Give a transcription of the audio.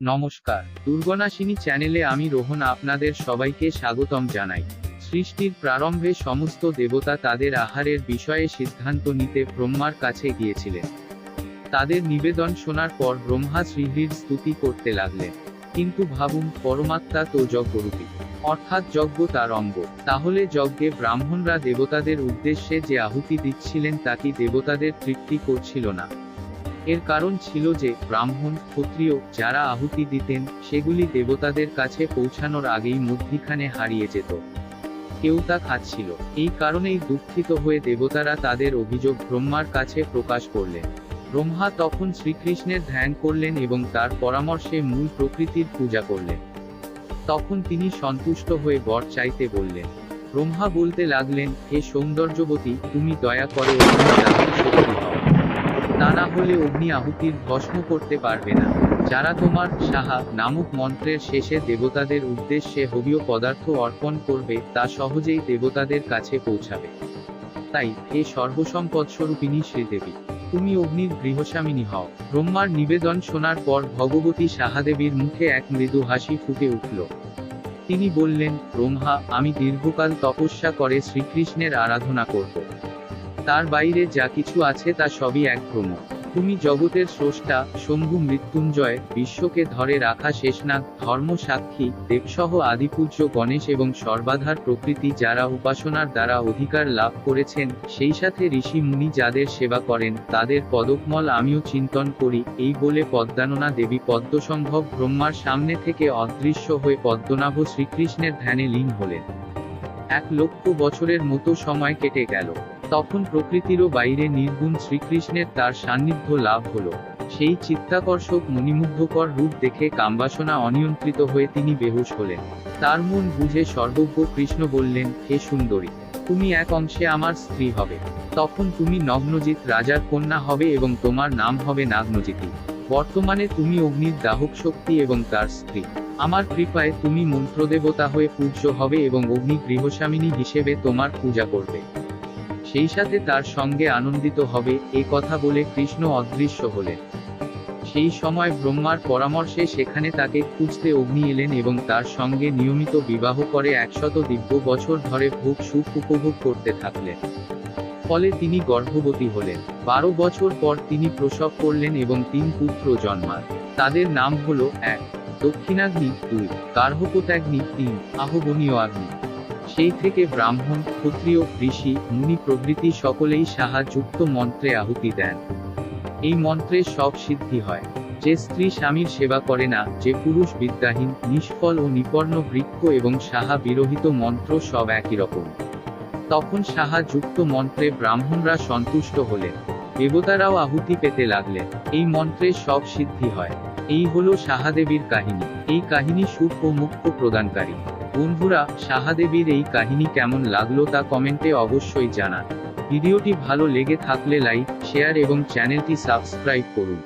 নমস্কার। দুর্গনাশিনী চ্যানেলে আমি রোহন আপনাদের সবাইকে স্বাগতম জানাই। সৃষ্টির প্রারম্ভে সমস্ত দেবতা তাদের আহারের বিষয়ে সিদ্ধান্ত নিতে ব্রহ্মার কাছে গিয়েছিলেন। তাদের নিবেদন শোনার পর ব্রহ্মা শ্রীহরির স্তুতি করতে লাগলেন। কিন্তু ভাবুন, পরমাত্মা তো যজ্ঞরূপী। অর্থাৎ যজ্ঞ তার অঙ্গ। তাহলে যজ্ঞে ব্রাহ্মণরা দেবতাদের উদ্দেশ্যে যে আহুতি দিচ্ছিলেন তা কি দেবতাদের তৃপ্তি করছিল না? এর কারণ ছিল যে, ব্রাহ্মণ, ক্ষত্রিয়, যারা আহুতি দিতেন, সেগুলি দেবতাদের কাছে পৌঁছানোর আগেই মধ্যিখানে হারিয়ে যেত। কেউ তা খাচ্ছিল। এই কারণেই দুঃখিত হয়ে দেবতারা তাদের অভিযোগ ব্রহ্মার কাছে প্রকাশ করলেন। ব্রহ্মা তখন শ্রীকৃষ্ণের ধ্যান করলেন এবং তার পরামর্শে মূল প্রকৃতির পূজা করলেন। তখন তিনি সন্তুষ্ট হয়ে বর চাইতে বললেন, ব্রহ্মা বলতে লাগলেন, হে সৌন্দর্যবতী, তুমি দয়া করে শক্তি তা না হলে অগ্নি আহুতির ভস্ম করতে পারবে না। যারা তোমার সাহা নামক মন্ত্রের শেষে দেবতাদের উদ্দেশ্যে হবীয় পদার্থ অর্পণ করবে, তা সহজেই দেবতাদের কাছে পৌঁছাবে। তাই হে সর্বসম্পদ স্বরূপিণী শ্রীদেবী, তুমি অগ্নির গৃহস্বামিনী হও। ব্রহ্মার নিবেদন শোনার পর ভগবতী সাহাদেবীর মুখে এক মৃদু হাসি ফুটে উঠল। তিনি বললেন, ব্রহ্মা, আমি দীর্ঘকাল তপস্যা করে শ্রীকৃষ্ণের আরাধনা করব। তার বাইরে যা কিছু আছে তা সবই এক ভ্রম। তুমি জগতের স্রষ্টা, শম্ভু মৃত্যুঞ্জয়, বিশ্বকে ধরে রাখা শেষনাগ, ধর্ম সাক্ষী, দেবসহ আদিপূজ্য গণেশ এবং সর্বাধার প্রকৃতি যারা উপাসনার দ্বারা অধিকার লাভ করেছেন, সেই সাথে ঋষি মুনি যাদের সেবা করেন, তাদের পদকমল আমিও চিন্তন করি, এই বলে পদ্মাননা দেবী পদ্মসম্ভব ব্রহ্মার সামনে থেকে অদৃশ্য হয়ে পদ্মনাভ শ্রীকৃষ্ণের ধ্যানে লীন হলেন। এক লক্ষ বছরের মতো সময় কেটে গেল। তখন প্রকৃতিরও বাইরে নির্গুণ শ্রীকৃষ্ণের তার সান্নিধ্য লাভ হলো। সেই চিত্তাকর্ষক মণিমুগ্ধকর রূপ দেখে কামবাসনা অনিয়ন্ত্রিত হয়ে তিনি বেহুশ হলেন। তার মন বুঝে সর্বজ্ঞ কৃষ্ণ বললেন, হে সুন্দরী, তুমি এক অংশে আমার স্ত্রী হবে। তখন তুমি নগ্নজিৎ রাজার কন্যা হবে এবং তোমার নাম হবে নাগ্নজিতি বর্তমানে তুমি অগ্নির দাহক শক্তি এবং তার স্ত্রী। আমার কৃপায় তুমি মন্ত্রদেবতা হয়ে পূজ্য হবে এবং অগ্নি গৃহস্বামিনী হিসেবে তোমার পূজা করবে। সেই সাথে তার সঙ্গে আনন্দিত হবে, এ কথা বলে কৃষ্ণ অদৃশ্য হলেন। সেই সময় ব্রহ্মার পরামর্শে সেখানে তাকে খুঁজতে অগ্নি এলেন এবং তার সঙ্গে নিয়মিত বিবাহ করে একশত দিব্য বছর ধরে ভোগ সুখ উপভোগ করতে থাকলেন। ফলে তিনি গর্ভবতী হলেন। বারো বছর পর তিনি প্রসব করলেন এবং তিন পুত্র জন্মার তাদের নাম হল এক, দক্ষিণাগ্নি, দুই গার্হপত্যাগ্নি তিন আহবনীয় আগ্নি। সেই থেকে ব্রাহ্মণ, ক্ষত্রিয়, ঋষি, মুনি প্রভৃতি সকলেই সাহাযুক্ত মন্ত্রে আহুতি দেন। এই মন্ত্রে সব সিদ্ধি হয়। যে স্ত্রী স্বামীর সেবা করে না, যে পুরুষ বিদ্যাহীন, নিষ্ফল ও নিপর্ণ বৃক্ষ এবং সাহা বিরহিত মন্ত্র সব একই রকম। তখন সাহাযুক্ত মন্ত্রে ব্রাহ্মণরা সন্তুষ্ট হলেন। দেবতারাও আহুতি পেতে লাগলেন। এই মন্ত্রে সব সিদ্ধি হয়। এই হলো সাহাদেবীর কাহিনী। এই কাহিনী সুখ ও মুক্ত প্রদানকারী। বন্ধুরা সাহাদেবীর এই কাহিনী কেমন লাগল তা কমেন্টে অবশ্যই জানান। ভিডিওটি ভালো লেগে থাকলে লাইক, শেয়ার এবং চ্যানেলটি সাবস্ক্রাইব করুন।